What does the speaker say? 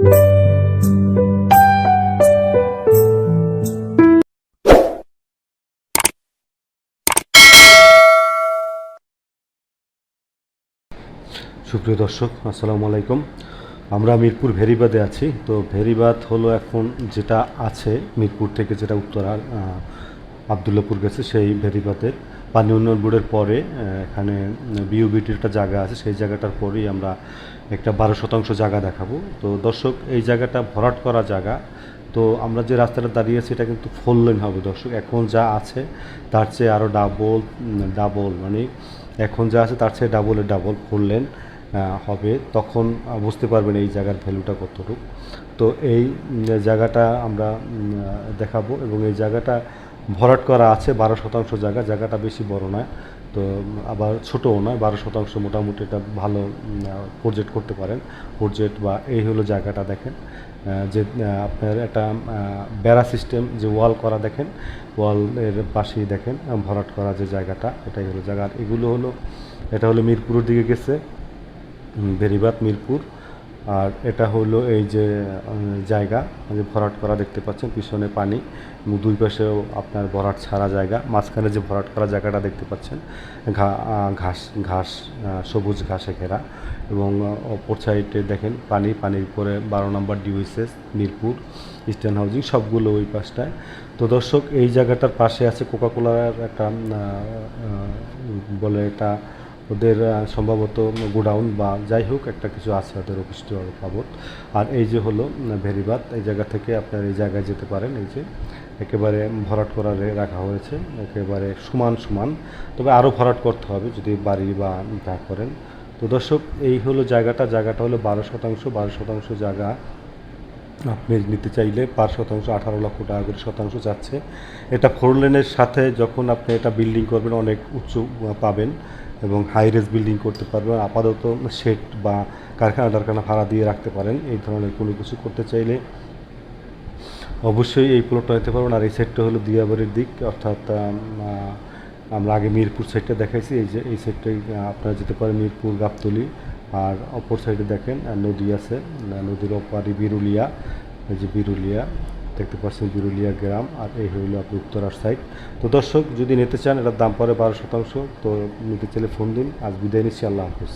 সুপ্রিয় দর্শক আসসালামু আলাইকুম। আমরা মিরপুর ভেরিবাদে আছি। তো ভেরিবাদ হলো এখন যেটা আছে মিরপুর থেকে যেটা উত্তরার আহ, আবদুল্লাপুর গেছে, সেই ভেরিবাদের পানি উন্নয়ন বোর্ডের পরে এখানে বিউবিটির একটা জায়গা আছে, সেই জায়গাটার পরেই আমরা একটা বারো শতাংশ জায়গা দেখাবো। তো দর্শক, এই জায়গাটা ভরাট করা জায়গা। তো আমরা যে রাস্তাটা দাঁড়িয়ে আছি, এটা কিন্তু ফোর লেন হবে দর্শক। এখন যা আছে, তার চেয়ে আরও ডাবল ডাবল মানে এখন যা আছে, তার চেয়ে ডাবলে ডাবল ফোর লেন হবে। তখন বুঝতে পারবেন এই জায়গার ভ্যালুটা কতটুকু। তো এই জায়গাটা আমরা দেখাবো এবং এই জায়গাটা ভরাট করা আছে, বারো শতাংশ জায়গা, জায়গাটা বেশি বড় নয়, তো আবার ছোটও নয়, বারো শতাংশ মোটামুটি এটা ভালো প্রজেক্ট করতে পারেন। প্রজেক্ট বা এই হলো জায়গাটা দেখেন। যে আপনার একটা বেড়া সিস্টেম যে ওয়াল করা দেখেন ওয়ালের পাশেই দেখেন ভরাট করা যে জায়গাটা, এটাই হলো জায়গা। আর এগুলো হলো, এটা হলো মিরপুরের দিকে গেছে বেরিবাত মিরপুর। আর এটা হলো এই যে জায়গা যে ভরাট করা দেখতে পাচ্ছেন, পিছনে পানি দুই পাশেও আপনার ভরাট ছাড়া জায়গা, মাঝখানে যে ভরাট করা জায়গাটা দেখতে পাচ্ছেন ঘাস ঘাস সবুজ ঘাসে ঘেরা, এবং অপর সাইডে দেখেন পানি, পানির পরে বারো number DOHS Mirpur, eastern housing, সবগুলো ওই পাশটায়। তো দর্শক, এই জায়গাটার পাশে আছে কোকাকোলার একটা বলে এটা ওদের সম্ভবত গোডাউন বা যাই হোক একটা কিছু আছে ওদের অফিস বাবদ। আর এই যে হলো ভেরিবাদ এই জায়গা থেকে আপনার এই জায়গায় যেতে পারেন। এই যে একেবারে ভরাট করা রাখা হয়েছে একেবারে সমান সমান। তবে আরও ভরাট করতে হবে যদি বাড়ি বা যা করেন। তো দর্শক এই হলো জায়গাটা। জায়গাটা হলো বারো শতাংশ। বারো শতাংশ জায়গা আপনি নিতে চাইলে পার শতাংশ আঠারো লক্ষ টাকা করে শতাংশ যাচ্ছে। এটা ফোর লেনের সাথে যখন আপনি এটা বিল্ডিং করবেন অনেক উঁচু আহ, পাবেন। এবং হাই রেস বিল্ডিং করতে পারবেন। আপাতত শেড বা কারখানা টারখানা ভাড়া দিয়ে রাখতে পারেন। এই ধরনের কোনো কিছু করতে চাইলে অবশ্যই এই প্লটটা নিতে পারবেন। আর এই সাইডটা হলো দিয়াবাড়ির দিক। অর্থাৎ আমরা আগে মিরপুর সাইডটা দেখাইছি। এই যে, এই সাইডটাই আপনারা যেতে পারেন মিরপুর, গাবতলি। আর অপর সাইডে দেখেন নদী আছে। নদীর ওপারে বিরুলিয়া। এই যে বিরুলিয়া। দেখতে পাচ্ছেন জুরুলিয়া গ্রাম আর এই হইল আপনি উত্তরার সাইড তো দর্শক, যদি নিতে চান, এটার দাম পরে বারো শতাংশ, তো নিতে চাইলে ফোন দিন। আজ বিদায় নিচ্ছি, আল্লাহ হাফিজ।